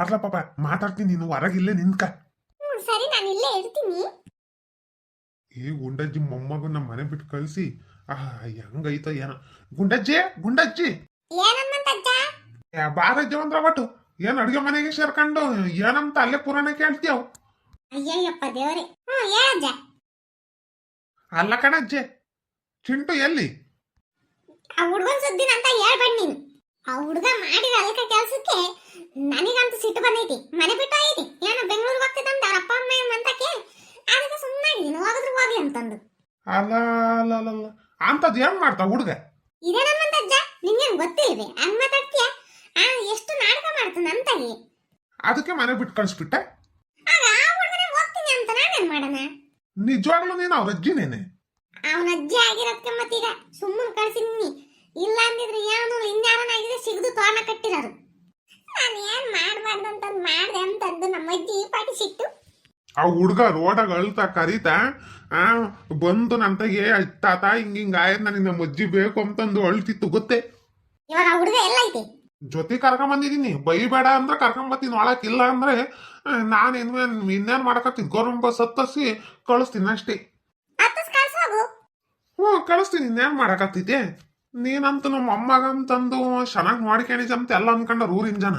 ಬಾರ್ಲ ಪಾಪ ಮಾತಾಡ್ತೀನಿ ನೀನು ಹೊರಗಿಲ್ಲೇ ನಿನ್ಕ ಹ್ಮ್, ಸರಿ ನಾನು ಇಲ್ಲೇ ಇರ್ತೀನಿ. ಏ ಗುಂಡಜ್ಜಿ ಮೊಮ್ಮಗನ್ನ ಮನೆ ಬಿಟ್ಟು ಕಳಿಸಿ. ಆ ಹೆಂಗೈತ ಏನ. ಗುಂಡಜ್ಜಿ ಗುಂಡಜ್ಜಿ. ಏನಮ್ಮಂತಜ್ಜ? ಏ, ಬಾರಜ್ಜಿ ಅಂದ್ರ ಒಟ್ಟು ಏನ್ ಅಡ್ಗೆ ಮನೆಗೆ ಸೇರ್ಕೊಂಡು ಏನಂತ ಅಲ್ಲೇ ಪುರಾಣ ಕೇಳ್ತೀವ್ ಅಯ್ಯಯ್ಯಪ್ಪ ದೇವ್ರೆ. ಹ್ಮ್ ಅಲ್ಲ ಕಣಜ್ಜಿ ಚಿಂಟು ಎಲ್ಲಿ? ಆ ಹುಡುಗನ್ ಸುದ್ದಿನ ಅಂತ ಹೇಳ್ಬೇಡ ನೀನು. ಆ ಹುಡುಗ ಮಾಡಿದ ಅಲ್ಕ ಕೆಲ್ಸಕ್ಕೆ ನನಗಂತೂ ಸಿಟ್ಟು ಬಂದೈತಿ. ಮನೆ ಬಿಟ್ಟು ಐತಿ ಏನೋ ಬೆಂಗಳೂರಿಗೆ ಹೋಗ್ತಿದ್ದಂತ ಅವ್ರ ಅಪ್ಪ ಅಮ್ಮ ಅಂತಕ್ಕೆ. ಅದಕ್ಕೆ ಸುಮ್ಮನಾಗಿದ್ದೀನಿ ಹೋಗಿದ್ರು ಹೋಗ್ಲಿ ಅಂತಂದು. ಅಲ್ಲ ಅಲ್ಲ ಅಲ್ಲ ಅಂತದ್ ಏನ್ ಮಾಡ್ತಾ ಹುಡ್ಗ? ಇದೇ ನಮ್ಮಂತಜ್ಜ ನಿಂಗೇನು ಗೊತ್ತಿಲ್ವೇ ಹಂಗ್ ಮಾತಾಡ್ತೀಯ? ಆ ಎಷ್ಟು ನಾಟಕ ಮಾಡ್ತಾನ ಅಂತಾಗಿ ಅದಕ್ಕೆ ಮನೆ ಬಿಟ್ಟು ಕಳಿಸ್ಬಿಟ್ಟೆ? ಆಗ ಆ ಹುಡ್ಗನೇ ಹೋಗ್ತೀನಿ ಅಂತ ನಾನೇನ್ ಮಾಡೋಣ? ನಿಜವಾಗ್ಲೂ ನೀನು ಅವ್ರ ಅಜ್ಜಿನೇನೆ? ಅವನ ಅಜ್ಜಿ ಆಗಿರೋದಕ್ಕೆ ಮತ್ತೀಗ ಸುಮ್ಮನೆ ಕಳ್ಸಿನಿ ಇಲ್ಲ ಅಂದಿದ್ರೆ ಏನು ಇನ್ಯಾರನಾಗಿದೆ ಸಿಗದು ತೋರಣ ಕಟ್ಟಿರೋರು ನಾನು ಏನು ಮಾಡ್ಬಾರ್ದು ಅಂತ ಮಾಡ್ದೆ ಅಂತಂದು ನಮ್ಮ ಅಜ್ಜಿ ಈ ಪಾಟಿ ಸಿಟ್ಟು. ಆ ಹುಡ್ಗ ರೋಡಾಗ ಅಳ್ತಾ ಕರೀತಾ ಆ ಬಂದು ನಂತಗೆ ತಾತ ಹಿಂಗ ಹಿಂಗ ಆಯ್ತು ನನಗೆ ನಮ್ಮ ಅಜ್ಜಿ ಬೇಕು ಅಂತಂದು ಅಳ್ತಿತ್ತು ಗೊತ್ತೇ? ಇವಾಗ ಆ ಹುಡುಗ ಎಲ್ಲ ಐತಿ. ಜೊತೆ ಕರ್ಕೊಂಡ್ ಬಂದಿದ್ದೀನಿ. ಬೈಬೇಡ ಅಂದ್ರೆ ಕರ್ಕೊಂಡ್ ಬರ್ತೀನಿ ಒಳಕ್ ಇಲ್ಲ ಅಂದ್ರೆ ನಾನು ಇನ್ನೇನ್ ಇನ್ಮೇನ್ ಇನ್ನೇನ್ ಮಾಡಕತ್ತೀನಿ. ಗೌರ್ಮೆಂಟ್ ಬಸ್ ಹತ್ತಸಿ ಕಳಿಸ್ತೀನಿ ಅಷ್ಟೇ. ಹ್ಞೂ ಕಳಿಸ್ತೀನಿ ಇನ್ನೇನ್ ಮಾಡಕತ್ತಿದ್ದೆ? ನೀನಂತೂ ನಮ್ಮ ಅಮ್ಮಗಂತಂದು ಚೆನ್ನಾಗಿ ಮಾಡ್ಕೊಂಡಿದ್ದಂತ ಎಲ್ಲ ಅನ್ಕೊಂಡಾರ ಊರಿನ ಜನ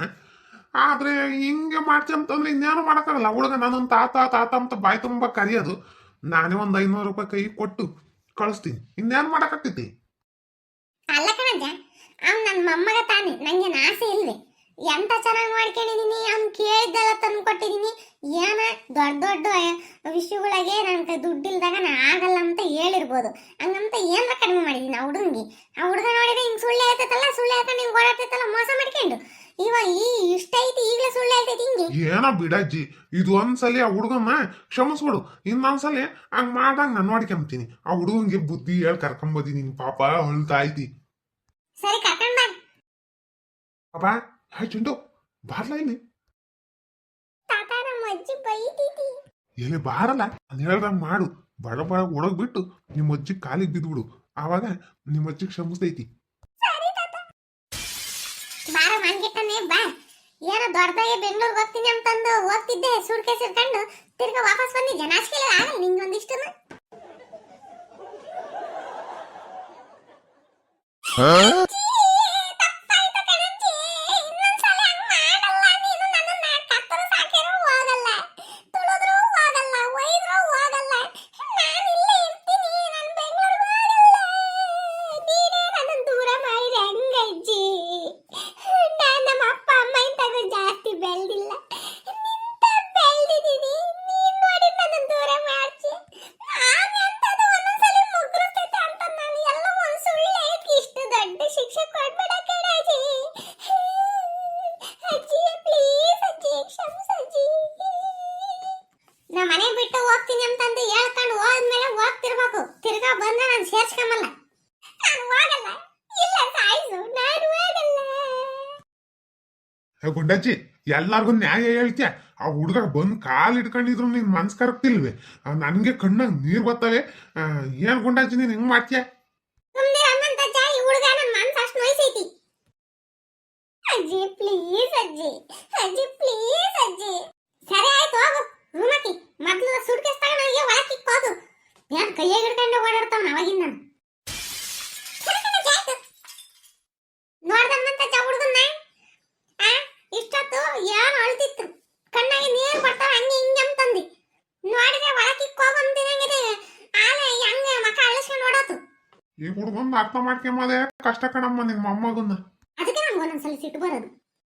ಆದ್ರೆ ಹಿಂಗೆ ಮಾಡ್ತಂತಂದ್ರೆ ಇನ್ನೇನು ಮಾಡಕ್ಕಾಗಲ್ಲ. ಹುಡುಗ ನಾನೊಂದು ತಾತ ತಾತ ಅಂತ ಬಾಯಿ ತುಂಬ ಕರೆಯೋದು. ನಾನೇ ಒಂದು ಐನೂರು ರೂಪಾಯಿ ಕೈ ಕೊಟ್ಟು ಕಳಿಸ್ತೀನಿ. ಇನ್ನೇನು ಮಾಡಕ್ಕಾಗ್ತೈತಿ? ಅಲ್ಲ ಕಣಜ್ಜ ಅವ್ನು ನನ್ನ ಮೊಮ್ಮಗ ತಾನೆ. ನಂಗೆ ಆಸೆ ಇಲ್ವೇ? ಎಂತ ಚೆನ್ನಾಗಿ ಮಾಡ್ಕೊಂಡಿದೀನಿ? ಅವ್ನು ಕೇಳಿದ್ದೆಲ್ಲ ತಂದು ಕೊಟ್ಟಿದೀನಿ ಏನ ದೊಡ್ಡ ದೊಡ್ಡ ವಿಷಯಗಳಿಗೆ ನನಗೆ ದುಡ್ಡಿಲ್ದಾಗ ನಾನು ಆಗಲ್ಲ ಅಂತ ಹೇಳಿರ್ಬೋದು. ಹಂಗಂತ ಏನಾರ ಕಡಿಮೆ ಮಾಡಿದೀನಿ ಆ ಹುಡುಗಿ ಆ ಹುಡುಗ ನೋಡಿದ್ರೆ ಹಿಂಗೆ ಸುಳ್ಳು ಹೇಳ್ತೈತಲ್ಲ ಸುಳ್ಳು ಹೇಳ್ಕೊಂಡು ಹಿಂಗೆ ಓಡಾಡ್ತೈತಲ್ಲ ಮೋಸ ಮಾಡ್ಕೊಂಡು. ಇವ ಈ ಇಷ್ಟ ಐತಿ ಈಗಲೇ ಸುಳ್ಳು ಹೇಳ್ತೈತಿ ಹಿಂಗೆ. ಏನೋ ಬಿಡಜ್ಜಿ ಇದು ಒಂದ್ಸಲಿ ಆ ಹುಡುಗಮ್ಮ ಕ್ಷಮಿಸ್ಬಿಡು. ಇನ್ನೊಂದ್ಸಲಿ ಹಂಗ್ ಮಾಡಂಗ್ ನಾನು ನೋಡ್ಕೊಂತೀನಿ ಆ ಹುಡುಗಂಗೆ ಬುದ್ಧಿ ಹೇಳಿ ಕರ್ಕೊಂಬದೀನಿ ಪಾಪ ಹೊಳ್ತಾ ಐತಿ. ಸರಿ ಕರ್ಕೊಂಡ್ ಬಾ. ಪಾಪ ಹಾಯ್ ಚಿಂಟು ಬಾರ್ಲ ಇಲ್ಲಿ. ತಾತ ನಮ್ಮ ಅಜ್ಜಿ ಬೈತೈತಿ ಎಲ್ಲಿ ಬಾರಲ್ಲ? ನಾನು ಹೇಳ್ದಂಗ್ ಮಾಡು. ಬಡ ಬಡ ಒಳಗ್ ಬಿಟ್ಟು ನಿಮ್ಮ ಅಜ್ಜಿ ಕಾಲಿಗೆ ಬಿದ್ಬಿಡು. ಆವಾಗ ನಿಮ್ಮ ಅಜ್ಜಿ ಕ್ಷಮಿಸ್ತೈತಿ. ಬಾರ ಮನ್ಗಿಟ್ಟನೆ ಬಾ. ಏನೋ ದೊಡ್ಡದಾಗೆ ಬೆಂಗಳೂರಿಗೆ ಹೋಗ್ತೀನಿ ಅಂತಂದು ಹೋಗ್ತಿದ್ದೆ. ಸುಡ್ಕೇಸ್ ಇರ್ಕೊಂಡು ತಿರ್ಗಾ ವಾಪಸ್ ಬಂದಿದ್ದೆ ನಾಚಿಕೆ ಆಗಲ್ಲ ನಿಂಗೆ ಒಂದಿಷ್ಟು ನಾನು ಸೇರ್ಸ್ಕೊಂಬಲ್ಲ ನಾನು ಹೋಗಲ್ಲ. ಇಲ್ಲ ಸಾಯಿಸು. ನಾನು ಹೋಗಲ್ಲ. ಹೇ ಗುಂಡಜ್ಜಿ ಎಲ್ಲಾರ್ಗು ನ್ಯಾಯ ಹೇಳ್ತೀಯ? ಆ ಹುಡುಗ ಬಂದು ಕಾಲು ಇಟ್ಕೊಂಡಿದ್ರು ನಿನ್ ಮನ್ಸ್ ಕರಕ್ತಿಲ್ವೇ. ನನಗೆ ಕಣ್ಣಾಗ ನೀರು ಬರ್ತವೆ ಏನ್ ಗುಂಡಜ್ಜಿ ನೀನ್ ಹಿಂಗ್ ಮಾಡ್ತೀಯ? ಸುಮ್ನೆ ಅಮ್ಮಂತ ಚಾಯಿ ಹುಡುಗ ನನ್ನ ಮನ್ಸು ಅಷ್ಟು ನೋಯ್ಸೈತಿ. ಅಜ್ಜಿ ಪ್ಲೀಸ್ ಅಜ್ಜಿ. ಅಜ್ಜಿ ಪ್ಲೀಸ್ ಅಜ್ಜಿ ಸರಿ ಆಯ್ತು ಹೋಗು ರೂಮಕ್ಕೆ ಮೊದ್ಲು ಸುಡ್ಕೇಸ್ ತಗೊಂಡೋಗಿ ಒಳಕ್ಕೆ ಹೋಗು ಯಾನ್ ಕೈಯಾಗ ಹಿಡ್ಕೊಂಡು ಓಡಾಡ್ತಾವ ಅವಾಗಿಂದ ನೋಡ್ದಮ್ಮಂತ ಚಾ ಹುಡುಗನ್ನ ಆ ಇಷ್ಟೊತ್ತು ಏನು ಅಳ್ತಿತ್ತು ಕಣ್ಣಾಗಿ ನೀರು ಬರ್ತಾವ ಹಂಗೆ ಹಿಂಗೆ ಅಂತಂದಿ ನೋಡಿದ್ರೆ ಒಳಕ್ಕೆ ಹೋಗಂತಿನಂಗಿದೆ ಆಲೆ ಹಂಗೆ ಮಕ್ಕ ಅಳಿಸ್ಕೊಂಡು ಓಡೋತು ಈ ಹುಡುಗನ್ನ ಅರ್ಥ ಮಾಡ್ಕೊಂಬದೆ ಕಷ್ಟ ಕಣಮ್ಮ ನಿನ್ ಮೊಮ್ಮಗನ್ನ. ಅದಕ್ಕೆ ನಂಗೆ ಒಂದೊಂದ್ಸಲ ಸಿಟ್ಟು ಬರೋದು.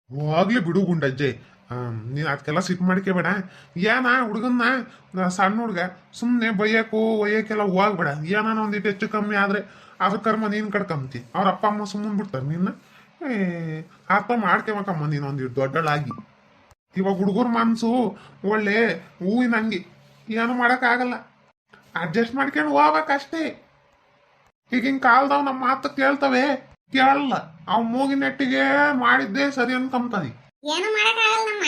ಹೋಗ್ಲಿ ಬಿಡು ಗುಂಡಜ್ಜೆ. ನೀನು ಅದಕ್ಕೆಲ್ಲ ಸಿಟ್ಟು ಮಾಡ್ಕೋಬೇಡ ಏನ ಹುಡುಗನ್ನ ಸಣ್ಣ ಹುಡುಗ ಸುಮ್ಮನೆ ಬೈಯಕ್ಕೂ ಒಯ್ಯಕ್ಕೆಲ್ಲ ಹೋಗ್ಬೇಡ. ಏನಾನ ಒಂದಿಟ್ಟು ಹೆಚ್ಚು ಕಮ್ಮಿ ಆದ್ರೆ ಅದ್ರ ಕರ್ಮ ನೀನು ಕಡ್ಕೊಂಬತಿ. ಅವ್ರ ಅಪ್ಪ ಅಮ್ಮ ಸುಮ್ಮನೆ ಬಿಡ್ತಾರೆ ನಿನ್ನ. ಅರ್ಥ ಮಾಡ್ಕೊಬೇಕಮ್ಮ ನೀನು ಒಂದಿಟ್ಟು ದೊಡ್ಡಳಾಗಿ. ಇವಾಗ ಹುಡುಗರ ಮನ್ಸು ಒಳ್ಳೆ ಹೂವಿನ ಅಂಗಿ ಏನು ಮಾಡೋಕ್ಕಾಗಲ್ಲ. ಅಡ್ಜಸ್ಟ್ ಮಾಡ್ಕೊಂಡು ಹೋಗ್ಬೇಕಷ್ಟೇ ಈಗಿನ ಕಾಲದವ್ ನಮ್ಮ ಮಾತು ಕೇಳ್ತವೆ. ಕೇಳಲ್ಲ. ಅವ್ ಮೂಗಿನಟ್ಟಿಗೆ ಮಾಡಿದ್ದೇ ಸರಿ ಅನ್ಕೊಂತದಿ. ಏನು ನಮ್ಮ